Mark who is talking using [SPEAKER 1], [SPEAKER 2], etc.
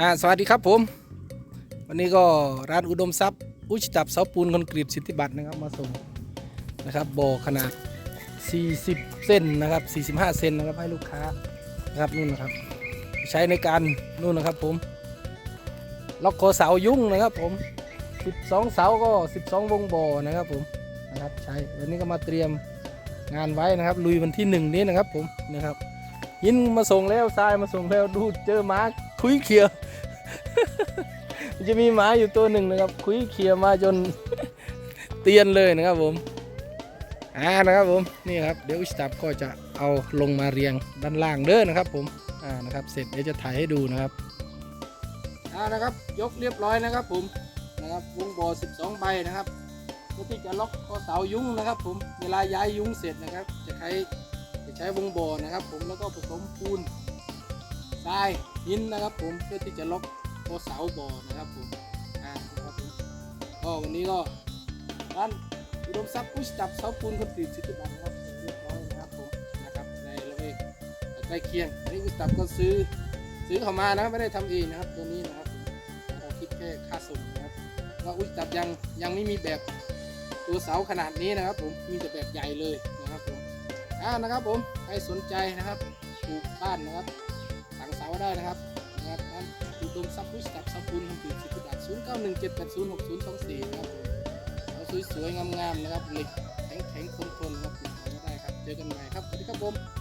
[SPEAKER 1] อ่าสวัสดีครับผม วันนี้ก็ร้านอุดมทรัพย์อุยตับเสาปูนคอนกรีตสิทธิบัตรนะครับมาส่งนะครับบ่อขนาด 40เส้นนะครับ 45 เซนนะครับให้ลูกค้านะครับนู่นนะครับ ใช้ในการนู่นนะครับผมล็อกคอเสายุ่งนะครับผม 12 เสาก็ 12 วงบ่อนะครับผมนะครับใช้วันนี้ก็มาเตรียมงานไว้นะครับ ลุยวันที่หนึ่งนี้นะครับผมนะครับหินมาส่งแล้วทรายมาส่งแล้วดูเจอมาคุยเขียว จะมีหมาอยู่ตัวหนึ่งนะครับ คุยเขียมาจนเตียนเลยนะครับผมอ่านะครับผมนี่ครับเดี๋ยวอุชตับก็จะเอาลงมาเรียงด้านล่างเด้อนะครับ ผมอ่านะครับ เสร็จเดี๋ยวจะถ่ายให้ดูนะครับอ่านะครับ ยกเรียบร้อยนะครับ ผมนะครับวงบ่อ12 ใบนะครับเพื่อที่จะล็อกคอเสายุ้งนะครับ ผมเวลาย้ายยุ้งเสร็จนะครับ จะใช้จะใช้วงบ่อนะครับ ผมแล้วก็ผสมปูน ทรายหินนะครับผมเพื่อที่จะล็อกคอเสาบ่อนะครับผมอ่านะครับผมก็วันนี้ก็ร้านอุดมทรัพย์พุชจับเสาปูนคอนกรีตสิทธิบัตรนะครับเรียบร้อยนะครับผมนะครับในละเวกใกล้เคียงอันนี้อุดตับก็ซื้อซื้อเข้ามานะไม่ได้ทำเองนะครับตัวนี้นะครับเราคิดแค่ค่าส่งนะครับว่าอุดตับยังยังไม่มีแบบตัวเสาขนาดนี้นะครับ ผมมีแต่แบบใหญ่เลยนะครับผมอ่านะครับผมใครสนใจนะครับปลูกบ้านนะครับ งเสาได้นะครับนะครับนั้นอุดมทรัพย์พุทธศัพท์สัพพุนคำถือสิทธิบัตรศูนย์เก้าหนึ่งเจ็ดแปดศูนย์หกศูนย์สองสี่นะครับเอาสวยๆงามๆนะครับเหล็กแข็งๆทนๆครับติดต่อมาได้ครับ เจอกันใหม่ครับ สวัสดีครับผม